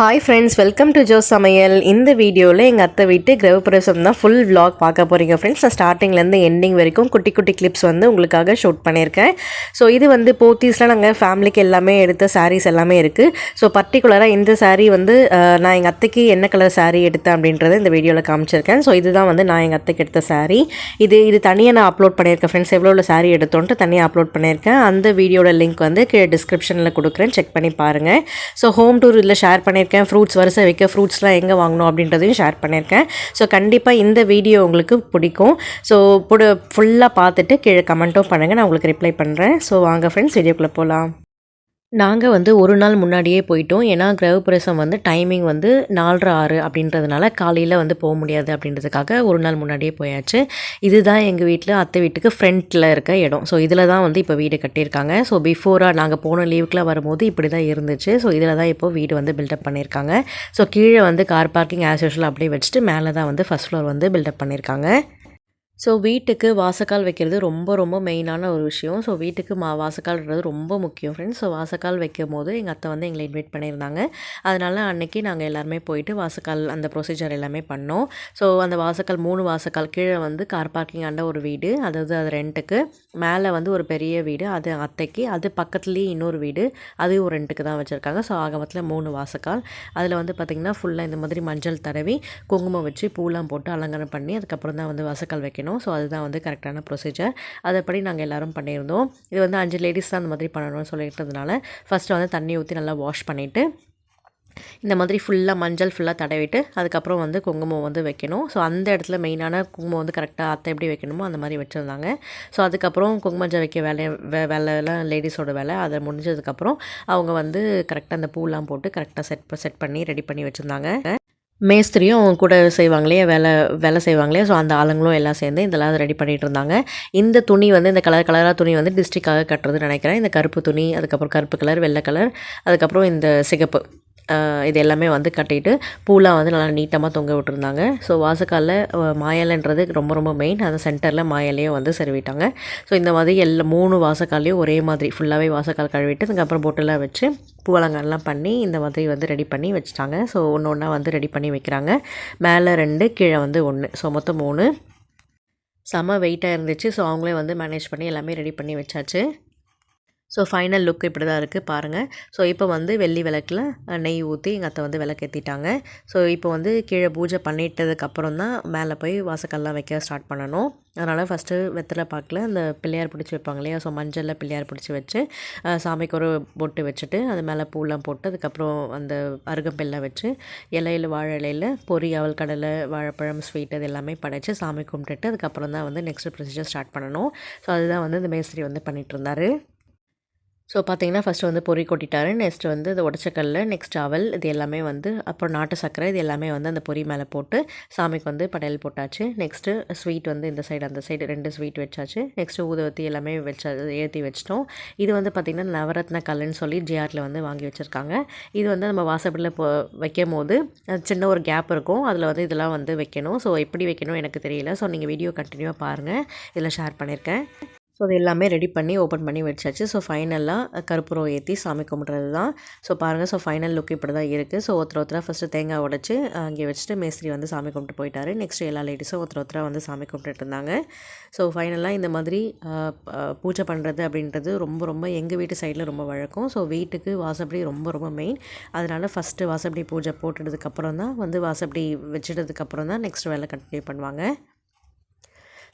Hi friends welcome to Jo Samayal இந்த வீடியோவில் எங்கள் அத்தை வீட்டு கிரகப்பிரவேசம் தான் ஃபுல் vlog பார்க்க போகிறீங்க ஃப்ரெண்ட்ஸ் நான் ஸ்டார்டிங்லேருந்து எண்டிங் வரைக்கும் குட்டி குட்டி கிளிப்ஸ் வந்து உங்களுக்காக ஷூட் பண்ணியிருக்கேன். ஸோ இது வந்து போத்தீஸில் நாங்கள் ஃபேமிலிக்கு எல்லாமே எடுத்த சாரீஸ் எல்லாமே இருக்குது ஸோ பர்டிகுலராக இந்த சாரீ வந்து நான் எங்கள் அத்தைக்கு என்ன கலர் சாரீ எடுத்தேன் அப்படின்றத இந்த வீடியோவில் காமிச்சிருக்கேன். ஸோ இதுதான் வந்து நான் எங்கள் அத்தைக்கு எடுத்த சாரீ இது இது தனியாக நான் அப்லோட் பண்ணியிருக்கேன் ஃப்ரெண்ட்ஸ் எவ்வளோ saree எடுத்தோன்ட்டு தனியாக அப்லோட் பண்ணியிருக்கேன். அந்த வீடியோட லிங்க் வந்து கீழே டிஸ்கிரிப்ஷனில் கொடுக்குறேன். செக் பண்ணி பாருங்கள் ஸோ ஹோம் டூர் இதில் ஷேர் பண்ணியிருக்கேன் ஃப்ரூட்ஸ் வரிசை வைக்க ஃப்ரூட்ஸ்லாம் எங்கே வாங்கணும் அப்படின்றதையும் ஷேர் பண்ணியிருக்கேன். ஸோ கண்டிப்பாக இந்த வீடியோ உங்களுக்கு பிடிக்கும். ஸோ புடு ஃபுல்லாக பார்த்துட்டு கீழே கமெண்ட்டும் பண்ணுங்கள் நான் உங்களுக்கு ரிப்ளை பண்ணுறேன் ஸோ வாங்க ஃப்ரெண்ட்ஸ் வீடியோக்குள்ளே போகலாம் நாங்கள் வந்து ஒரு நாள் முன்னாடியே போயிட்டோம். ஏன்னா கிரகப்பிரவேசம் வந்து டைமிங் வந்து நாலரை ஆறு அப்படின்றதுனால காலையில் வந்து போக முடியாது அப்படின்றதுக்காக ஒரு நாள் முன்னாடியே போயாச்சு. இதுதான் எங்கள் வீட்டில் அத்தை வீட்டுக்கு ஃப்ரண்ட்டில் இருக்க இடம். ஸோ இதில் தான் வந்து இப்போ வீடு கட்டியிருக்காங்க. ஸோ பிஃபோராக நாங்கள் போன லீவுக்குலாம் வரும்போது இப்படி தான் இருந்துச்சு. ஸோ இதில் தான் இப்போது வீடு வந்து பில்டப் பண்ணியிருக்காங்க. ஸோ கீழே வந்து கார் பார்க்கிங் ஆஸ் யூஷுவல் அப்படியே வச்சுட்டு மேலே தான் வந்து ஃபஸ்ட் ஃப்ளோர் வந்து பில்டப் பண்ணியிருக்காங்க. ஸோ வீட்டுக்கு வாசக்கால் வைக்கிறது ரொம்ப ரொம்ப மெயினான ஒரு விஷயம். ஸோ வீட்டுக்கு மா வாசக்கால்ன்றது ரொம்ப முக்கியம் ஃப்ரெண்ட்ஸ் ஸோ வாசக்கால் வைக்கும் போது எங்கள் அத்தை வந்து எங்களை இன்வைட் பண்ணியிருந்தாங்க. அதனால் அன்னைக்கு நாங்கள் எல்லாருமே போயிட்டு வாசக்கால் அந்த ப்ரொசீஜர் எல்லாமே பண்ணோம். ஸோ அந்த வாசக்கால் மூணு வாசக்கால் கீழே வந்து கார் பார்க்கிங் ஆண்ட ஒரு வீடு. அதாவது அது ரெண்ட்டுக்கு மேலே வந்து ஒரு பெரிய வீடு. அது அத்தைக்கு அது பக்கத்துலேயே இன்னொரு வீடு. அதுவும் ஒரு ரெண்ட்டுக்கு தான் வச்சுருக்காங்க. ஸோ ஆக மொத்தத்தில் மூணு வாசக்கால். அதில் வந்து பார்த்திங்கன்னா ஃபுல்லாக இந்த மாதிரி மஞ்சள் தடவி குங்குமம் வச்சு பூலாம் போட்டு அலங்காரம் பண்ணி அதுக்கப்புறம் தான் வந்து வாசக்கால் வைக்கணும். ஸோ அதுதான் வந்து கரெக்டான ப்ரொசீஜர் அதைப்படி நாங்கள் எல்லோரும் பண்ணியிருந்தோம். இது வந்து அஞ்சு லேடிஸ் தான் அந்த மாதிரி பண்ணணும்னு சொல்லிட்டதுனால ஃபஸ்ட்டு வந்து தண்ணி ஊற்றி நல்லா வாஷ் பண்ணிவிட்டு இந்த மாதிரி ஃபுல்லாக மஞ்சள் ஃபுல்லாக தடவிட்டு அதுக்கப்புறம் வந்து குங்குமம் வந்து வைக்கணும். ஸோ அந்த இடத்துல மெயினான குங்குமம் வந்து கரெக்டாக அத்தை எப்படி வைக்கணுமோ அந்த மாதிரி வச்சுருந்தாங்க. ஸோ அதுக்கப்புறம் குங்குமஞ்சள் வைக்க வேலையை வே வேலையெல்லாம் லேடிஸோட வேலை. அதை முடிஞ்சதுக்கப்புறம் அவங்க வந்து கரெக்டாக அந்த பூலாம் போட்டு கரெக்டாக செட் செட் பண்ணி ரெடி பண்ணி வச்சுருந்தாங்க. மேஸ்திரியும் கூட செய்வாங்களே வேலை வேலை செய்வாங்களே. ஸோ அந்த ஆளுங்களும் எல்லாம் சேர்ந்து இதெல்லாம் ரெடி பண்ணிகிட்டு இருந்தாங்க. இந்த துணி வந்து இந்த கலர் கலராக துணி வந்து டிஸ்ட்ரிக்டாக கட்டுறதுன்னு நினைக்கிறேன். இந்த கருப்பு துணி அதுக்கப்புறம் கருப்பு கலர் வெள்ளை கலர் அதுக்கப்புறம் இந்த சிகப்பு. இது எல்லாமே வந்து கட்டிட்டு பூலாம் வந்து நல்லா நீட்டமாக தொங்க விட்டுருந்தாங்க. ஸோ வாசக்காலில் மாயலைன்றது ரொம்ப ரொம்ப மெயின் அந்த சென்டரில் மாயலையும் வந்து செருவிட்டாங்க. ஸோ இந்த மாதிரி எல்லா மூணு வாசக்காலையும் ஒரே மாதிரி ஃபுல்லாகவே வாசக்கால் கழுவிட்டு அதுக்கப்புறம் பொட்டெல்லாம் வச்சு பூவலங்கெல்லாம் பண்ணி இந்த மாதிரி வந்து ரெடி பண்ணி வச்சுட்டாங்க. ஸோ ஒன்று ஒன்றா வந்து ரெடி பண்ணி வைக்கிறாங்க. மேலே ரெண்டு கீழே வந்து ஒன்று ஸோ மொத்தம் மூணு. செம வெயிட்டாக இருந்துச்சு. ஸோ அவங்களே வந்து மேனேஜ் பண்ணி எல்லாமே ரெடி பண்ணி வச்சாச்சு. ஸோ ஃபைனல் லுக் இப்படி தான் இருக்குது பாருங்கள் ஸோ இப்போ வந்து வெள்ளி விளக்கில் நெய் ஊற்றி எங்கள் அத்தை வந்து விளக்கேற்றிட்டாங்க ஸோ இப்போ வந்து கீழே பூஜை பண்ணிட்டதுக்கப்புறம் தான் மேலே போய் வாசக்கல்லாம் வைக்க ஸ்டார்ட் பண்ணணும். அதனால் ஃபஸ்ட்டு வெத்தலை பாக்கில் அந்த பிள்ளையார் பிடிச்சி வைப்பாங்க இல்லையா? ஸோ மஞ்சளில் பிள்ளையார் பிடிச்சி வச்சு சாமிக்கு ஒரு பொட்டு வச்சுட்டு அது மேலே பூலாம் போட்டு அதுக்கப்புறம் அந்த அருகம்பெல்லாம் வச்சு இலையில் வாழை இலையில் பொரி அவல் கடலை வாழைப்பழம் ஸ்வீட் இது எல்லாமே படைச்சு சாமி கும்பிட்டுட்டு அதுக்கப்புறம் தான் வந்து நெக்ஸ்ட் ப்ரொசீஜர் ஸ்டார்ட் பண்ணணும். ஸோ அதுதான் வந்து இந்த மேஸ்திரி வந்து பண்ணிகிட்டு இருந்தார். ஸோ பார்த்தீங்கன்னா ஃபஸ்ட்டு வந்து பொறி கொட்டிட்டாரு. நெக்ஸ்ட் வந்து இந்த உடச்சக்கல்ல நெக்ஸ்ட் அவல் இது எல்லாமே வந்து அப்புறம் நாட்டு சர்க்கரை இது எல்லாமே வந்து அந்த பொரி மேலே போட்டு சாமிக்கு வந்து படையல் போட்டாச்சு. நெக்ஸ்ட்டு ஸ்வீட் வந்து இந்த சைடு அந்த சைடு ரெண்டு ஸ்வீட் வச்சாச்சு. நெக்ஸ்ட்டு ஊதுவத்தி எல்லாமே வச்சா ஏற்றி வச்சிட்டோம். இது வந்து பார்த்திங்கன்னா நவரத்ன கல்லுன்னு சொல்லி ஜிஆரில் வந்து வாங்கி வச்சுருக்காங்க. இது வந்து நம்ம வாசப்படியில் போ வைக்கும் போது சின்ன ஒரு கேப் இருக்கும். அதில் வந்து இதெல்லாம் வந்து வைக்கணும். ஸோ எப்படி வைக்கணும் எனக்கு தெரியல. ஸோ நீங்கள் வீடியோ கண்டினியூவாக பாருங்கள் இதில் ஷேர் பண்ணியிருக்கேன் ஸோ அது எல்லாமே ரெடி பண்ணி ஓப்பன் பண்ணி வச்சாச்சு. ஸோ ஃபைனலாக கற்பூரம் ஏற்றி சாமி கும்பிட்றது தான் ஸோ பாருங்கள் ஸோ ஃபைனல் லுக் இப்படி தான் இருக்குது ஸோ ஒருத்தர் ஒருத்தராக ஃபஸ்ட்டு தேங்காய் உடச்சி அங்கே வச்சுட்டு மேஸ்திரி வந்து சாமி கும்பிட்டு போயிட்டாரு. நெக்ஸ்ட் எல்லா லேடிஸும் ஒருத்தர் ஒருத்தராக வந்து சாமி கும்பிட்டுட்டு இருந்தாங்க. ஸோ ஃபைனலாக இந்த மாதிரி பூஜை பண்ணுறது அப்படின்றது ரொம்ப ரொம்ப எங்கள் வீட்டு சைடில் ரொம்ப வழக்கம். ஸோ வீட்டுக்கு வாசப்படி ரொம்ப ரொம்ப மெயின் அதனால் ஃபஸ்ட்டு வாசப்படி பூஜை போட்டுட்டதுக்கப்புறம் தான் வந்து வாசப்படி வச்சிட்டதுக்கப்புறம் தான் நெக்ஸ்ட் வேலை கண்டினியூ பண்ணுவாங்க.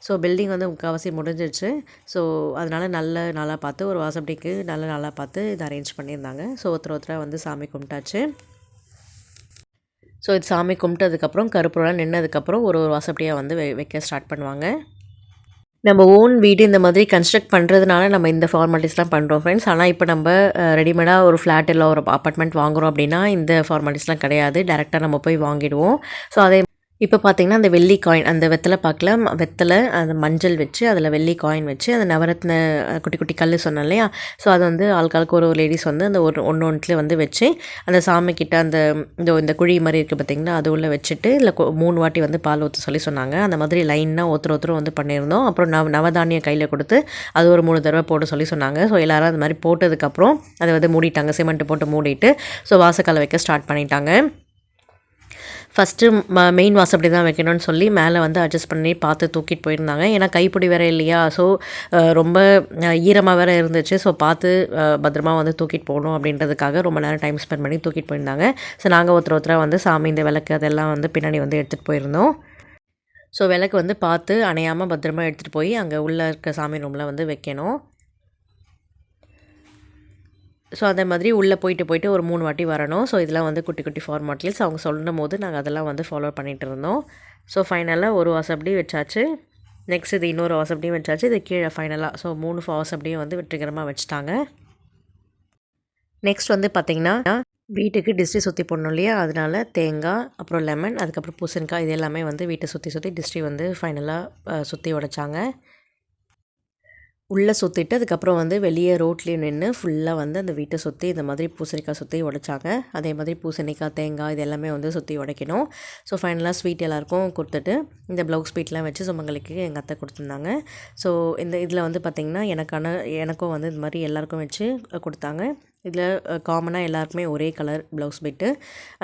ஸோ பில்டிங் வந்து முக்கால்வாசி முடிஞ்சிடுச்சு ஸோ அதனால் நல்ல நாளாக பார்த்து ஒரு வாசப்படிக்கு நல்ல நாளாக பார்த்து இதை அரேஞ்ச் பண்ணியிருந்தாங்க. ஸோ ஒருத்தர் ஒருத்தராக வந்து சாமி கும்பிட்டாச்சு. ஸோ இது சாமி கும்பிட்டதுக்கப்புறம் கருப்புலாம் நின்னதுக்கப்புறம் ஒரு ஒரு வாசப்படியாக வந்து வைக்க ஸ்டார்ட் பண்ணுவாங்க. நம்ம ஓன் வீடு இந்த மாதிரி கன்ஸ்ட்ரக்ட் பண்ணுறதுனால நம்ம இந்த ஃபார்மாலிட்டிஸ்லாம் பண்ணுறோம் ஃப்ரெண்ட்ஸ் ஆனால் இப்போ நம்ம ரெடிமேடாக ஒரு ஃப்ளாட் இல்லை ஒரு அப்பார்ட்மெண்ட் வாங்குறோம் அப்படின்னா இந்த ஃபார்மாலிட்டிஸ்லாம் கிடையாது. டேரெக்டாக நம்ம போய் வாங்கிடுவோம். ஸோ அதே இப்போ பார்த்திங்கன்னா அந்த வெள்ளி காயின் அந்த வெத்தலை பார்க்கல வெத்தலை அந்த மஞ்சள் வச்சு அதில் வெள்ளி காயின் வச்சு அந்த நவரத்ன குட்டி குட்டி கல் சொன்னேன் இல்லையா? ஸோ அது வந்து ஆள்காலுக்கு ஒரு ஒரு லேடிஸ் வந்து அந்த ஒரு ஒன்று ஒன்றுல வந்து வச்சு அந்த சாமிக்கிட்ட அந்த இந்த இந்த குழி மாதிரி இருக்குது பார்த்திங்கன்னா அது உள்ளே வச்சுட்டு இல்லை மூணு வாட்டி வந்து பால் ஊற்ற சொல்லி சொன்னாங்க. அந்த மாதிரி லைனாக ஒருத்தர் ஒருத்தரும் வந்து பண்ணியிருந்தோம். அப்புறம் நவ நவதானியம் கையில் கொடுத்து அது ஒரு மூணு தடவை போட சொல்லி சொன்னாங்க. ஸோ எல்லோரும் அந்த மாதிரி போட்டதுக்கப்புறம் அதை வந்து மூடிட்டாங்க. சிமெண்ட் போட்டு மூடிட்டு ஸோ வாசக்காலை வைக்க ஸ்டார்ட் பண்ணிட்டாங்க. ஃபஸ்ட்டு ம மெயின் அப்படி தான் வைக்கணும்னு சொல்லி மேலே வந்து அட்ஜஸ்ட் பண்ணி பார்த்து தூக்கிட்டு போயிருந்தாங்க. ஏன்னா கைப்பிடி வேறு இல்லையா? ஸோ ரொம்ப ஈரமாக வேறு இருந்துச்சு. ஸோ பார்த்து பத்திரமா வந்து தூக்கிட்டு போகணும் அப்படின்றதுக்காக ரொம்ப நேரம் டைம் ஸ்பெண்ட் பண்ணி தூக்கிட்டு போயிருந்தாங்க. ஸோ நாங்கள் ஒருத்தர் ஒருத்தராக வந்து சாமி இந்த விளக்கு அதெல்லாம் வந்து பின்னாடி வந்து எடுத்துகிட்டு போயிருந்தோம். ஸோ விளக்கு வந்து பார்த்து அணையாமல் பத்திரமா எடுத்துகிட்டு போய் அங்கே உள்ளே இருக்க சாமி ரூமில் வந்து வைக்கணும். ஸோ அதே மாதிரி உள்ளே போயிட்டு போயிட்டு ஒரு மூணு வாட்டி வரணும். ஸோ இதெல்லாம் வந்து குட்டி குட்டி ஃபார்மாட்லிஸ் அவங்க சொல்லும் போது நாங்கள் அதெல்லாம் வந்து ஃபாலோ பண்ணிகிட்டு இருந்தோம். ஸோ ஃபைனலாக ஒரு வாசப்படி வச்சாச்சு. நெக்ஸ்ட் இது இன்னொரு வாசப்படியும் வச்சாச்சு. இது கீழே ஃபைனலாக ஸோ மூணு வாசப்படியும் வந்து வெற்றிகரமாக வச்சுட்டாங்க. நெக்ஸ்ட் வந்து பார்த்திங்கன்னா வீட்டுக்கு டிஸ்ட்ரி சுற்றி போடணும் இல்லையா? அதனால தேங்காய் அப்புறம் லெமன் அதுக்கப்புறம் பூசணிக்காய் இது எல்லாமே வந்து வீட்டை சுற்றி சுற்றி டிஸ்ட்ரி வந்து ஃபைனலாக சுற்றி உடைச்சாங்க. உள்ளே சுற்றிட்டு அதுக்கப்புறம் வந்து வெளியே ரோட்லேயும் நின்று ஃபுல்லாக வந்து அந்த வீட்டை சுற்றி இந்த மாதிரி பூசணிக்காய் சுற்றி உடைச்சாங்க. அதே மாதிரி பூசணிக்காய் தேங்காய் இது எல்லாமே வந்து சுற்றி உடைக்கணும். ஸோ ஃபைனலாக ஸ்வீட் எல்லாருக்கும் கொடுத்துட்டு இந்த ப்ளவுஸ் ஸ்வீட்லாம் வச்சு சுமங்களுக்கு எங்கள் அத்தை கொடுத்துருந்தாங்க. ஸோ இந்த இதில் வந்து பார்த்திங்கன்னா எனக்கான எனக்கும் வந்து இது மாதிரி எல்லாருக்கும் வச்சு கொடுத்தாங்க. இதில் காமனாக எல்லாருக்குமே ஒரே colour blouse bit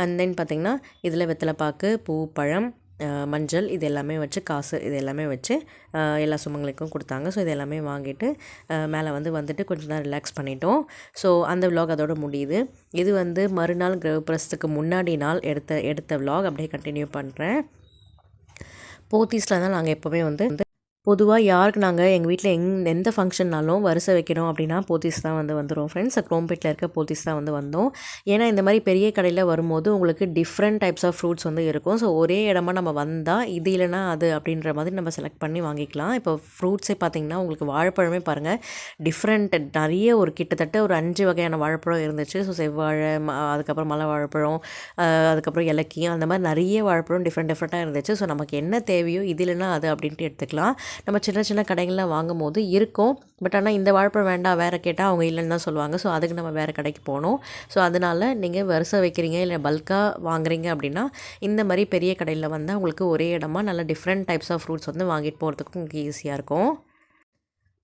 and then பார்த்திங்கன்னா இதில் வெத்தலைப்பாக்கு பூ பழம் மஞ்சள் இது எல்லாமே வச்சு காசு இது எல்லாமே வச்சு எல்லா சுமங்களுக்கும் கொடுத்தாங்க. ஸோ இது எல்லாமே வாங்கிட்டு மேலே வந்து வந்துட்டு கொஞ்சம் நேரம் ரிலாக்ஸ் பண்ணிட்டோம். ஸோ அந்த விலாக் அதோட முடியுது. இது வந்து மறுநாள் கிரகப்பிரசத்துக்கு முன்னாடி நாள் எடுத்த எடுத்த விலாக் அப்படியே கண்டினியூ பண்ணுறேன் போத்தீஸில் தான் நாங்கள் எப்போவுமே வந்து பொதுவாக யாருக்கு நாங்கள் எங்கள் வீட்டில் எங் எந்த ஃபங்க்ஷன்னாலும் வரிசை வைக்கணும் அப்படின்னா போத்தீஸ் தான் வந்து வந்துடும் ஃப்ரெண்ட்ஸ் குரோம்பேட்டில் இருக்க போத்தீஸ் தான் வந்து வந்தோம். ஏன்னா இந்த மாதிரி பெரிய கடையில் வரும்போது உங்களுக்கு டிஃப்ரெண்ட் டைப்ஸ் ஆஃப் ஃப்ரூட்ஸ் வந்து இருக்கும். ஸோ ஒரே இடமா நம்ம வந்தால் இது இல்லைனா அது அப்படின்ற மாதிரி நம்ம செலக்ட் பண்ணி வாங்கிக்கலாம். இப்போ ஃப்ரூட்ஸே பார்த்தீங்கன்னா உங்களுக்கு வாழைப்பழமே பாருங்கள் டிஃப்ரெண்ட் நிறைய ஒரு கிட்டத்தட்ட ஒரு அஞ்சு வகையான வாழைப்பழம் இருந்துச்சு. ஸோ செவ்வாழை ம- அதுக்கப்புறம் மலை வாழைப்பழம் அதுக்கப்புறம் இலக்கியம் அந்த மாதிரி நிறைய வாழைப்பழம் டிஃப்ரெண்ட் டிஃப்ரெண்ட்டாக இருந்துச்சு. ஸோ நமக்கு என்ன தேவையோ இது இல்லைனா அது அப்படின்ட்டு எடுத்துக்கலாம். நம்ம சின்ன சின்ன கடைகள்லாம் வாங்கும் போது இருக்கும். பட் ஆனால் இந்த வாழைப்பழம் வேண்டாம் வேறு கேட்டால் அவங்க இல்லைன்னு தான் சொல்லுவாங்க. ஸோ அதுக்கு நம்ம வேறு கடைக்கு போகணும். ஸோ அதனால் நீங்கள் வரிசை வைக்கிறீங்க இல்லை பல்காக வாங்குறீங்க அப்படின்னா இந்த மாதிரி பெரிய கடையில் வந்தால் உங்களுக்கு ஒரே இடமா நல்ல டிஃப்ரெண்ட் டைப்ஸ் ஆஃப் ஃப்ரூட்ஸ் வந்து வாங்கிட்டு போகிறதுக்கும் உங்களுக்கு ஈஸியாக இருக்கும்.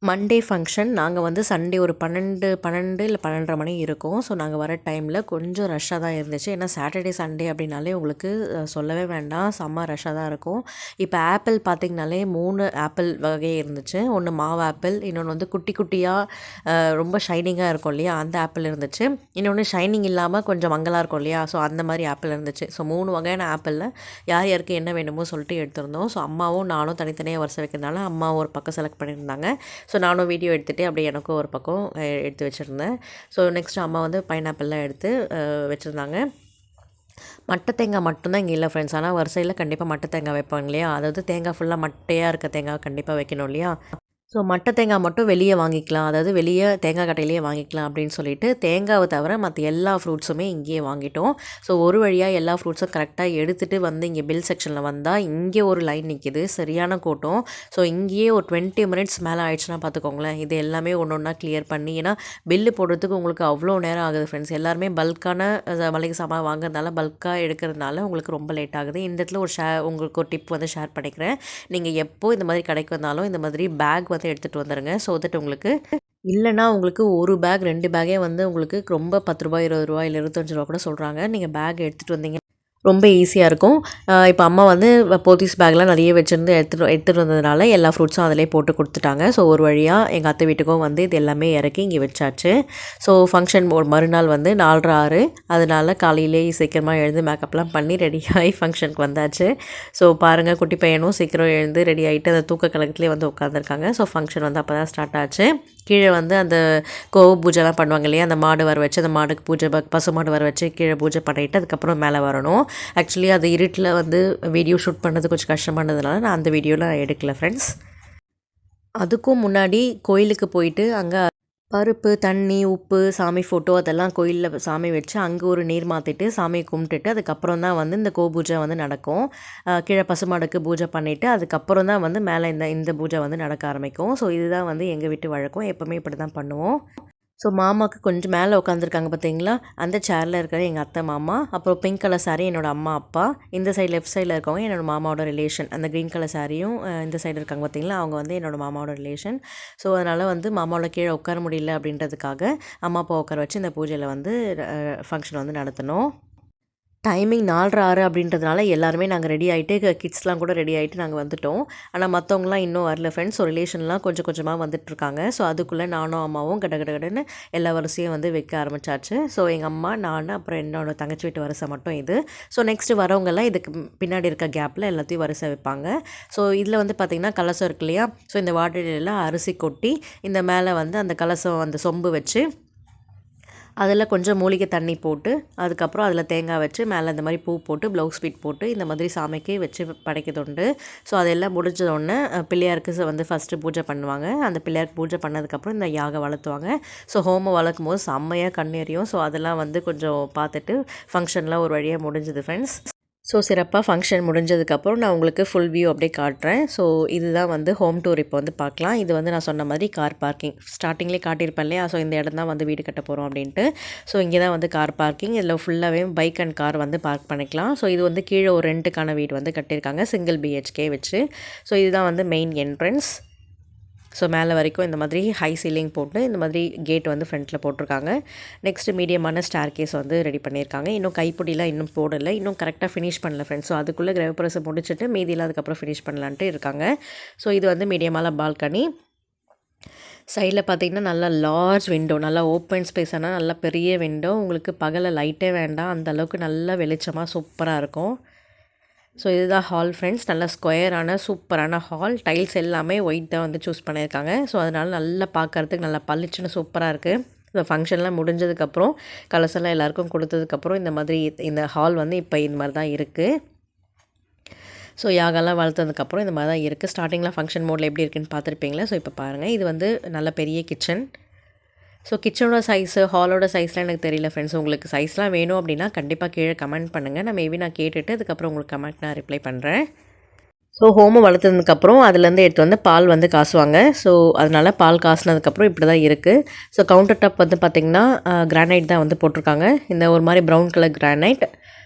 மண்டே ஃபங்க்ஷன் நாங்கள் வந்து சண்டே ஒரு பன்னெண்டு பன்னெண்டு இல்லை பன்னெண்டரை மணி இருக்கும். ஸோ நாங்கள் வர டைமில் கொஞ்சம் ரஷ்ஷாக தான் இருந்துச்சு. ஏன்னா சாட்டர்டே சண்டே அப்படின்னாலே உங்களுக்கு சொல்லவே வேண்டாம். செம்ம ரஷ்ஷாக தான் இருக்கும். இப்போ ஆப்பிள் பார்த்திங்கனாலே மூணு ஆப்பிள் வகை இருந்துச்சு. ஒன்று மாவு ஆப்பிள் இன்னொன்று வந்து குட்டி குட்டியாக ரொம்ப ஷைனிங்காக இருக்கும் இல்லையா? அந்த ஆப்பிள் இருந்துச்சு. இன்னொன்று ஷைனிங் இல்லாமல் கொஞ்சம் மங்கலாக இருக்கும் இல்லையா? ஸோ அந்த மாதிரி ஆப்பிள் இருந்துச்சு. ஸோ மூணு வகையான ஆப்பிளில் யார் யாருக்கு என்ன வேணுமோ சொல்லிட்டு எடுத்திருந்தோம். ஸோ அம்மாவும் நானும் தனித்தனியாக வரிசை வைக்கிறதுனால அம்மாவும் ஒரு பக்கம் செலக்ட் பண்ணியிருந்தாங்க. ஸோ நானும் வீடியோ எடுத்துகிட்டு அப்படியே எனக்கும் ஒரு பக்கம் எடுத்து வச்சுருந்தேன். ஸோ நெக்ஸ்ட் அம்மா வந்து பைனாப்பிள்லாம் எடுத்து வச்சுருந்தாங்க. மட்டை தேங்காய் மட்டும்தான் இங்கே இல்லை ஃப்ரெண்ட்ஸ் ஆனால் வரிசையில் கண்டிப்பாக மட்டை தேங்காய் வைப்பாங்க இல்லையா? அதாவது தேங்காய் ஃபுல்லாக மட்டையாக இருக்க தேங்காய் கண்டிப்பாக வைக்கணும் இல்லையா? ஸோ மட்டை தேங்காய் மட்டும் வெளியே வாங்கிக்கலாம். அதாவது வெளியே தேங்காய் கட்டையிலேயே வாங்கிக்கலாம் அப்படின்னு சொல்லிட்டு தேங்காவை தவிர மற்ற எல்லா ஃப்ரூட்ஸுமே இங்கேயே வாங்கிட்டோம். ஸோ ஒரு வழியாக எல்லா ஃப்ரூட்ஸும் கரெக்டாக எடுத்துகிட்டு வந்து இங்கே பில் செக்ஷனில் வந்தால் இங்கே ஒரு லைன் நிற்கிது சரியான கூட்டம். ஸோ இங்கேயே ஒரு டுவெண்ட்டி மினிட்ஸ் மேலே ஆயிடுச்சுன்னா பார்த்துக்கோங்களேன் இது எல்லாமே ஒன்று ஒன்றா கிளியர் பண்ணி ஏன்னா பில்லு போடுறதுக்கு உங்களுக்கு அவ்வளோ நேரம் ஆகுது ஃப்ரெண்ட்ஸ் எல்லாருமே பல்கான மளிகை சாமான் வாங்குறதுனால பல்காக எடுக்கிறதுனால உங்களுக்கு ரொம்ப லேட் ஆகுது. இந்த இடத்துல ஒரு ஷே உங்களுக்கு ஒரு டிப் வந்து ஷேர் பண்ணிக்கிறேன். நீங்கள் எப்போது இந்த மாதிரி கடைக்கு வந்தாலும் இந்த மாதிரி பேக் வந்து எடுத்துகிட்டு வந்துடுங்க ஸோ தட் உங்களுக்கு இல்லைனா உங்களுக்கு ஒரு பேக் ரெண்டு பேக்கே வந்து உங்களுக்கு ரொம்ப பத்து ரூபாய் இருபது ரூபா இல்லை இருபத்தஞ்சு ரூபா கூட சொல்கிறாங்க நீங்கள் பேக் எடுத்துகிட்டு வந்தீங்க ரொம்ப ஈஸியாக இருக்கும். இப்போ அம்மா வந்து போத்தீஸ் பேக்லாம் நிறைய வச்சுருந்து எடுத்துகிட்டு எடுத்துகிட்டு வந்ததுனால எல்லா ஃப்ரூட்ஸும் அதிலே போட்டு கொடுத்துட்டாங்க. ஸோ ஒரு வழியாக எங்கள் அத்தை வீட்டுக்கும் வந்து இது எல்லாமே இறக்கி இங்கே வச்சாச்சு. ஸோ ஃபங்க்ஷன் ஒரு மறுநாள் வந்து நாலரை ஆறு. அதனால காலையிலே சீக்கிரமாக எழுந்து மேக்கப்லாம் பண்ணி ரெடி ஆகி ஃபங்க்ஷனுக்கு வந்தாச்சு. ஸோ பாருங்கள் குட்டி பையனும் சீக்கிரம் எழுந்து ரெடி ஆகிட்டு அந்த தூக்க கலக்கத்துலேயே வந்து உட்காந்துருக்காங்க ஸோ ஃபங்க்ஷன் வந்து அப்போ தான் ஸ்டார்ட் ஆச்சு. கீழே வந்து அந்த கோவ பூஜைலாம் பண்ணுவாங்க இல்லையா? அந்த மாடு வர வச்சு அந்த மாடுக்கு பூஜை ப- பசு மாடு வர வச்சு கீழே பூஜை பண்ணிட்டு அதுக்கப்புறம் மேலே வரணும். ஆக்சுவலி அது இருட்டில் வந்து வீடியோ ஷூட் பண்ணது கொஞ்சம் கஷ்டமானதுனால நான் அந்த வீடியோவில் எடுக்கல ஃப்ரெண்ட்ஸ் அதுக்கும் முன்னாடி கோயிலுக்கு போயிட்டு அங்கே பருப்பு தண்ணி உப்பு சாமி ஃபோட்டோ அதெல்லாம் கோயிலில் சாமி வச்சு அங்கே ஒரு நீர் மாற்றிட்டு சாமியை கும்பிட்டுட்டு அதுக்கப்புறம் தான் வந்து இந்த கோபூஜை வந்து நடக்கும். கீழே பசுமாடுக்கு பூஜை பண்ணிவிட்டு அதுக்கப்புறம் தான் வந்து மேலே இந்த இந்த பூஜை வந்து நடக்க ஆரம்பிக்கும். ஸோ இதுதான் வந்து எங்கள் வீட்டு வழக்கம். எப்போவுமே இப்படி தான் பண்ணுவோம். ஸோ மாமாவுக்கு கொஞ்சம் மேலே உட்காந்துருக்காங்க பார்த்தீங்களா அந்த சேரில் இருக்கிற எங்கள் அத்தை மாமா அப்புறம் பிங்க் கலர் saree என்னோட அம்மா அப்பா இந்த சைடு லெஃப்ட் சைடில் இருக்கவங்க என்னோடய மாமாவோட ரிலேஷன் அந்த க்ரீன் கலர் சாரியும் இந்த சைடு இருக்காங்க பார்த்தீங்களா அவங்க வந்து என்னோடய மாமாவோட ரிலேஷன் ஸோ அதனால் வந்து மாமாவோட கீழே உட்கார முடியல அப்படின்றதுக்காக அம்மா அப்பா உட்கார வச்சு இந்த பூஜையில் வந்து ஃபங்க்ஷன் வந்து நடத்தணும். டைமிங் நாலரை ஆறு அப்படின்றதுனால எல்லாருமே நாங்கள் ரெடி ஆகிட்டு கிட்ஸ்லாம் கூட ரெடி ஆகிட்டு நாங்கள் வந்துட்டோம். ஆனால் மற்றவங்களாம் இன்னும் வரல ஃப்ரெண்ட்ஸ் ஸோ ரிலேஷன்லாம் கொஞ்சம் கொஞ்சமாக வந்துட்டுருக்காங்க. ஸோ அதுக்குள்ளே நானும் அம்மாவும் கட கட கடன்னு எல்லா வரிசையும் வந்து வைக்க ஆரம்பிச்சாச்சு. ஸோ எங்கள் அம்மா நான் அப்புறம் என்னோட தங்கச்சி வீட்டு வரிசை மட்டும் இது. ஸோ நெக்ஸ்ட்டு வரவங்கெல்லாம் இதுக்கு பின்னாடி இருக்க கேப்பில் எல்லாத்தையும் வரிசை வைப்பாங்க. ஸோ இதில் வந்து பார்த்திங்கன்னா கலசம் இருக்கு இல்லையா? ஸோ இந்த வாட்டரியில் அரிசி கொட்டி இந்த மேலே வந்து அந்த கலசம் அந்த சொம்பு வச்சு அதில் கொஞ்சம் மூலிகை தண்ணி போட்டு அதுக்கப்புறம் அதில் தேங்காய் வச்சு மேலே இந்த மாதிரி பூ போட்டு ப்ளவுஸ் பீட் போட்டு இந்த மாதிரி சாமிக்கு வச்சு படைக்கிறது உண்டு. ஸோ அதெல்லாம் முடிஞ்சதோடனே பிள்ளையாருக்கு வந்து ஃபஸ்ட்டு பூஜை பண்ணுவாங்க. அந்த பிள்ளையாருக்கு பூஜை பண்ணதுக்கப்புறம் இந்த யாகை வளர்த்துவாங்க. ஸோ ஹோமம் வளர்க்கும் போது செம்மையாக கண்ணேறியும் ஸோ அதெல்லாம் வந்து கொஞ்சம் பார்த்துட்டு ஃபங்க்ஷன்லாம் ஒரு வழியாக முடிஞ்சது ஃப்ரெண்ட்ஸ் ஸோ சிறப்பாக ஃபங்க்ஷன் முடிஞ்சதுக்கப்புறம் நான் உங்களுக்கு ஃபுல் வியூ அப்படியே காட்டுறேன். ஸோ இதுதான் வந்து ஹோம் டூர் இப்போ வந்து பார்க்கலாம். இது வந்து நான் சொன்ன மாதிரி கார் பார்க்கிங் ஸ்டார்டிங்லேயே காட்டியிருப்பேன் இல்லையா? ஸோ இந்த இடம் தான் வந்து வீடு கட்ட போகிறோம் அப்படின்ட்டு. ஸோ இங்கே தான் வந்து கார் பார்க்கிங் இதில் ஃபுல்லாகவே பைக் அண்ட் கார் வந்து பார்க் பண்ணிக்கலாம். ஸோ இது வந்து கீழே ஒரு ரெண்டுக்கான வீடு வந்து கட்டியிருக்காங்க. சிங்கிள் பிஹெச்கே வச்சு. ஸோ இதுதான் வந்து மெயின் என்ட்ரன்ஸ் ஸோ மேலே வரைக்கும் இந்த மாதிரி ஹை சீலிங் போட்டு இந்த மாதிரி கேட் வந்து ஃப்ரண்ட்டில் போட்டிருக்காங்க. நெக்ஸ்ட்டு மீடியமான ஸ்டார் கேஸ் வந்து ரெடி பண்ணியிருக்காங்க. இன்னும் கைப்பிடிலாம் இன்னும் போடலை. இன்னும் கரெக்டாக ஃபினிஷ் பண்ணல ஃப்ரெண்ட்ஸ் ஸோ அதுக்குள்ளே கிரகப்பிரசம் முடிச்சுட்டு மீதியெல்லாம் அதுக்கப்புறம் ஃபினிஷ் பண்ணலான்ட்டு இருக்காங்க. ஸோ இது வந்து மீடியமான பால்கனி சைடில் பார்த்தீங்கன்னா நல்லா லார்ஜ் விண்டோ நல்லா ஓப்பன் ஸ்பேஸ் ஆனால் நல்லா பெரிய விண்டோ உங்களுக்கு பகலில் லைட்டே வேண்டாம். அந்த அளவுக்கு நல்லா வெளிச்சமாக சூப்பராக இருக்கும். ஸோ இதுதான் ஹால் ஃப்ரெண்ட்ஸ் நல்லா ஸ்கொயரான சூப்பரான ஹால் டைல்ஸ் எல்லாமே ஒயிட் தான் வந்து சூஸ் பண்ணியிருக்காங்க. ஸோ அதனால் நல்லா பார்க்கறதுக்கு நல்லா பளிச்சுன்னு சூப்பராக இருக்குது இந்த ஃபங்க்ஷன்லாம் முடிஞ்சதுக்கப்புறம் கலசெல்லாம் எல்லாருக்கும் கொடுத்ததுக்கப்புறம் இந்த மாதிரி இந்த ஹால் வந்து இப்போ இந்த மாதிரி தான் இருக்குது ஸோ யாகெல்லாம் வளர்த்ததுக்கப்புறம் இந்த மாதிரி தான் இருக்குது ஸ்டார்டிங்கில் ஃபங்க்ஷன் மோடில் எப்படி இருக்குன்னு பார்த்துருப்பீங்களா? ஸோ இப்போ பாருங்கள் இது வந்து நல்ல பெரிய கிச்சன் ஸோ கிச்சனோட சைஸு ஹாலோட சைஸ்லாம் எனக்கு தெரியல ஃப்ரெண்ட்ஸ் உங்களுக்கு சைஸ்லாம் வேணும் அப்படின்னா கண்டிப்பாக கீழே கமெண்ட் பண்ணுங்கள் நான் மேபி நான் கேட்டுட்டு அதுக்கப்புறம் உங்களுக்கு கமெண்ட் நான் ரிப்ளை பண்ணுறேன் ஸோ ஹோமம் வளர்த்ததுக்கப்புறம் அதுலேருந்து எடுத்து வந்து பால் வந்து காசுவாங்க. ஸோ அதனால் பால் காசுனதுக்கப்புறம் இப்படி தான் இருக்குது ஸோ கவுண்டர் டாப் வந்து பார்த்திங்கன்னா கிரானைட் தான் வந்து போட்டிருக்காங்க. இந்த ஒரு மாதிரி brown colour granite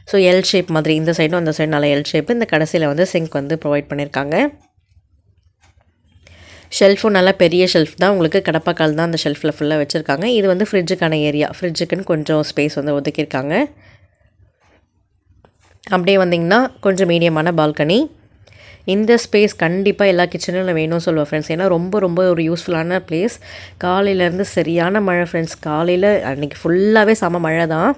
so L shape மாதிரி இந்த சைடும் அந்த சைடும் நல்லா எல் ஷேப் இந்த கடைசியில் வந்து சிங்க் வந்து ப்ரொவைட் பண்ணியிருக்காங்க ஷெல்ஃபும் நல்லா பெரிய ஷெல்ஃப் தான். உங்களுக்கு கடப்பாக்கால் தான் அந்த ஷெல்ஃபில் ஃபுல்லாக வச்சுருக்காங்க. இது வந்து ஃப்ரிட்ஜுக்கான ஏரியா ஃப்ரிட்ஜுக்குன்னு கொஞ்சம் ஸ்பேஸ் வந்து ஒதுக்கியிருக்காங்க. அப்படியே வந்திங்கன்னா கொஞ்சம் மீடியமான பால்கனி இந்த ஸ்பேஸ் கண்டிப்பாக எல்லா கிச்சனில் வேணும்னு சொல்லுவேன் ஃப்ரெண்ட்ஸ் ஏன்னா ரொம்ப ரொம்ப ஒரு யூஸ்ஃபுல்லான பிளேஸ் காலையிலேருந்து சரியான மழை ஃப்ரெண்ட்ஸ் காலையில் அன்றைக்கி ஃபுல்லாகவே செம மழை தான்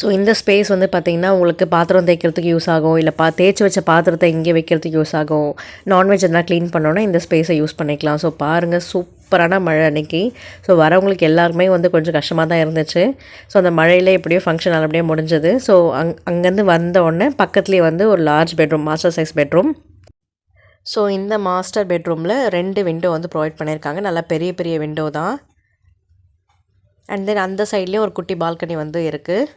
ஸோ இந்த ஸ்பேஸ் வந்து பார்த்திங்கன்னா உங்களுக்கு பாத்திரம் தேய்க்கிறதுக்கு யூஸ் ஆகும். இல்லை பா தேய்ச்சி வச்ச பாத்திரத்தை இங்கே வைக்கிறதுக்கு யூஸ் ஆகும். நான்வெஜ் எதனா க்ளீன் பண்ணோன்னா இந்த ஸ்பேஸை யூஸ் பண்ணிக்கலாம். ஸோ பாருங்கள் சூப்பரான மழை அன்றைக்கி ஸோ வரவங்களுக்கு எல்லாருக்குமே வந்து கொஞ்சம் கஷ்டமாக தான் இருந்துச்சு. ஸோ அந்த மழையிலே எப்படியோ ஃபங்க்ஷன் நல்லபடியாக முடிஞ்சது. ஸோ அங் அங்கேருந்து வந்த உடனே பக்கத்துலேயே வந்து ஒரு large bedroom master size bedroom so இந்த மாஸ்டர் பெட்ரூமில் ரெண்டு விண்டோ வந்து ப்ரொவைட் பண்ணியிருக்காங்க. நல்லா பெரிய பெரிய விண்டோ தான். அண்ட் தென் அந்த சைட்லேயும் ஒரு குட்டி பால்கனி வந்து இருக்குது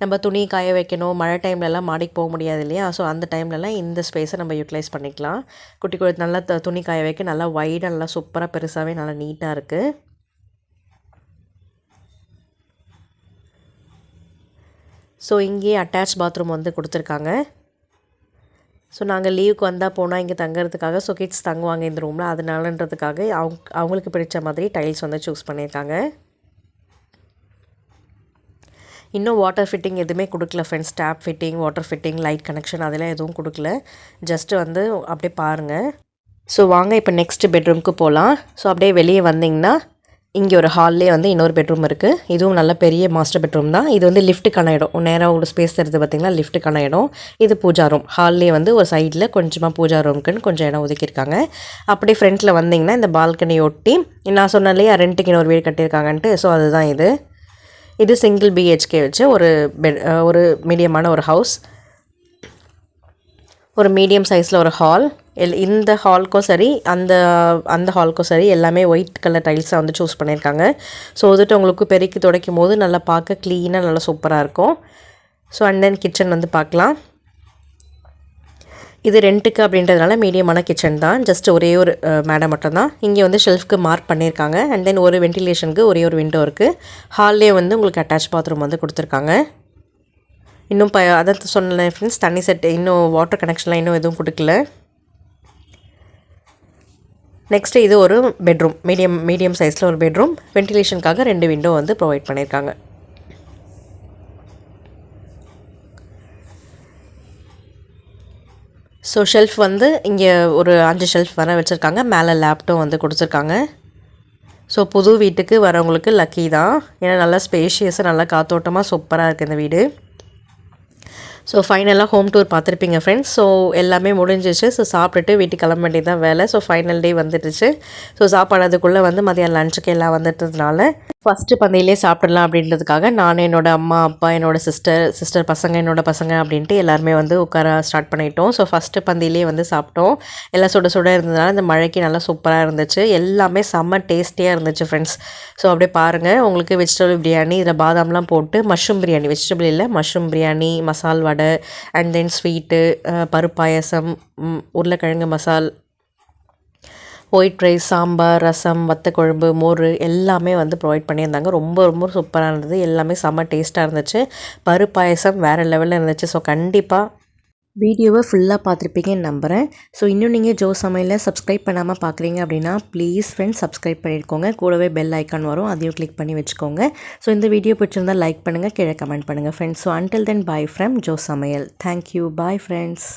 நம்ம துணி காய வைக்கணும் மழை டைம்லலாம் மாடிக்கு போக முடியாது இல்லையா? ஸோ அந்த டைம்லலாம் இந்த ஸ்பேஸை நம்ம யூட்டிலைஸ் பண்ணிக்கலாம். குட்டி குழந்தை நல்லா த- துணி காய வைக்க நல்லா வைடாக நல்லா சூப்பராக பெருசாகவே நல்லா நீட்டாக இருக்குது ஸோ இங்கேயே அட்டாச் பாத்ரூம் வந்து கொடுத்துருக்காங்க. ஸோ நாங்கள் லீவுக்கு வந்தால் போனால் இங்கே தங்குறதுக்காக ஸோ கிட்ஸ் தங்குவாங்க இந்த ரூமில் அதனாலன்றதுக்காக அவங்க அவங்களுக்கு பிடிச்ச மாதிரி டைல்ஸ் வந்து சூஸ் பண்ணியிருக்காங்க. இன்னும் வாட்டர் ஃபிட்டிங் எதுவுமே கொடுக்கல friends tap fitting water fitting light connection அதெல்லாம் எதுவும் கொடுக்கல. ஜஸ்ட்டு வந்து அப்படியே பாருங்கள் ஸோ வாங்க இப்போ நெக்ஸ்ட் பெட்ரூம்க்கு போகலாம் ஸோ அப்படியே வெளியே வந்தீங்கன்னா இங்கே ஒரு ஹால்லே வந்து இன்னொரு பெட்ரூம் இருக்குது இதுவும் நல்ல பெரிய மாஸ்டர் பெட்ரூம் தான். இது வந்து லிஃப்ட்டுக்கான இடம். நேராக ஒரு ஸ்பேஸ் தருது பார்த்திங்கன்னா லிஃப்ட்டுக்கான இடம். இது பூஜா ரூம் ஹால்லே வந்து ஒரு சைடில் கொஞ்சமாக பூஜா ரூமுக்குன்னு கொஞ்சம் இடம் ஒதுக்கியிருக்காங்க. அப்படியே ஃப்ரண்ட்டில் வந்தீங்கன்னா இந்த பால்கனி ஒட்டி நான் சொன்னேன் ரெண்ட்டுக்கு இன்னொரு வீடு கட்டியிருக்காங்கன்ட்டு. ஸோ அதுதான் இது. இது சிங்கிள் பிஹெச்கே வச்சு ஒரு பெட் ஒரு மீடியமான ஒரு ஹவுஸ் ஒரு மீடியம் சைஸில் ஒரு ஹால் எல் இந்த ஹால்க்கும் சரி அந்த அந்த ஹால்க்கும் சரி எல்லாமே ஒயிட் கலர் டைல்ஸாக வந்து சூஸ் பண்ணியிருக்காங்க. ஸோ வந்துட்டு உங்களுக்கு பெருக்கி துடைக்கும் போது நல்லா பார்க்க க்ளீனாக நல்லா சூப்பராக இருக்கும். ஸோ அண்ட் தென் கிச்சன் வந்து பார்க்கலாம். இது ரெண்ட்டுக்கு அப்படின்றதுனால மீடியமான கிச்சன் தான். ஜஸ்ட் ஒரே ஒரு மேடம் மட்டும்தான். இங்கே வந்து ஷெல்ஃப்க்கு மார்க் பண்ணியிருக்காங்க. அண்ட் தென் ஒரு வென்டிலேஷனுக்கு ஒரே ஒரு விண்டோ இருக்குது ஹால்லே வந்து உங்களுக்கு அட்டாச் பாத்ரூம் வந்து கொடுத்துருக்காங்க. இன்னும் ப அதை சொன்னேன் ஃப்ரெண்ட்ஸ் தண்ணி செட் இன்னும் வாட்டர் கனெக்ஷன்லாம் இன்னும் எதுவும் கொடுக்கல. நெக்ஸ்ட்டு இது ஒரு பெட்ரூம் மீடியம் மீடியம் சைஸில் ஒரு பெட்ரூம் வென்டிலேஷனுக்காக ரெண்டு விண்டோ வந்து ப்ரொவைட் பண்ணியிருக்காங்க. ஸோ ஷெல்ஃப் வந்து இங்கே ஒரு அஞ்சு ஷெல்ஃப் வர வச்சுருக்காங்க. மேலே லேப்டும் வந்து கொடுத்துருக்காங்க. ஸோ புது வீட்டுக்கு வரவங்களுக்கு லக்கி தான். ஏன்னா நல்லா ஸ்பேஷியஸாக நல்லா காத்தோட்டமாக சூப்பராக இருக்குது இந்த வீடு. ஸோ ஃபைனலாக ஹோம் டூர் பார்த்துருப்பீங்க ஃப்ரெண்ட்ஸ் ஸோ எல்லாமே முடிஞ்சிச்சு ஸோ சாப்பிட்டுட்டு வீட்டுக்கு கிளம்ப வேண்டியது தான் வேலை. ஸோ ஃபைனல் டே வந்துடுச்சு. ஸோ சாப்பாடுறதுக்குள்ளே வந்து மதியம் லஞ்சுக்கு எல்லாம் வந்துட்டதுனால ஃபஸ்ட்டு பந்தையிலே சாப்பிடலாம் அப்படின்றதுக்காக நான் என்னோடய அம்மா அப்பா என்னோடய சிஸ்டர் சிஸ்டர் பசங்க என்னோடய பசங்க அப்படின்ட்டு எல்லாருமே வந்து உட்கார ஸ்டார்ட் பண்ணிட்டோம். ஸோ ஃபஸ்ட்டு பந்தியிலே வந்து சாப்பிட்டோம். எல்லாம் சுட சுட இருந்ததுனால இந்த மழைக்கு நல்லா சூப்பராக இருந்துச்சு. எல்லாமே செம்ம டேஸ்டியாக இருந்துச்சு ஃப்ரெண்ட்ஸ் ஸோ அப்படியே பாருங்கள் உங்களுக்கு வெஜிடபிள் பிரியாணி இதில் பாதாம்லாம் போட்டு மஷ்ரூம் பிரியாணி வெஜிடபிள் இல்லை மஷ்ரூம் பிரியாணி மசால் வடை அண்ட் தென் ஸ்வீட்டு பருப்பாயசம் உருளைக்கிழங்கு மசால் ஒயிட் ரைஸ் சாம்பார் ரசம் வத்தக்குழம்பு மோர் எல்லாமே வந்து ப்ரொவைட் பண்ணியிருந்தாங்க. ரொம்ப ரொம்ப சூப்பராக இருந்தது. எல்லாமே செம்ம டேஸ்ட்டாக இருந்துச்சு. பருப்பாயசம் வேறு லெவலில் இருந்துச்சு. ஸோ கண்டிப்பாக வீடியோவை ஃபுல்லாக பார்த்துருப்பீங்கன்னு நம்புகிறேன் ஸோ இன்னும் நீங்கள் ஜோ சமையலில் சப்ஸ்கிரைப் பண்ணாமல் பார்க்குறீங்க அப்படின்னா ப்ளீஸ் ஃப்ரெண்ட்ஸ் சப்ஸ்கிரைப் பண்ணியிருக்கோங்க கூடவே பெல் ஐக்கான் வரும் அதையும் கிளிக் பண்ணி வச்சுக்கோங்க. ஸோ இந்த வீடியோ பிடிச்சிருந்தால் லைக் பண்ணுங்கள் கீழே கமெண்ட் பண்ணுங்கள் friends so until then bye from Jo Samayal. Thank you bye friends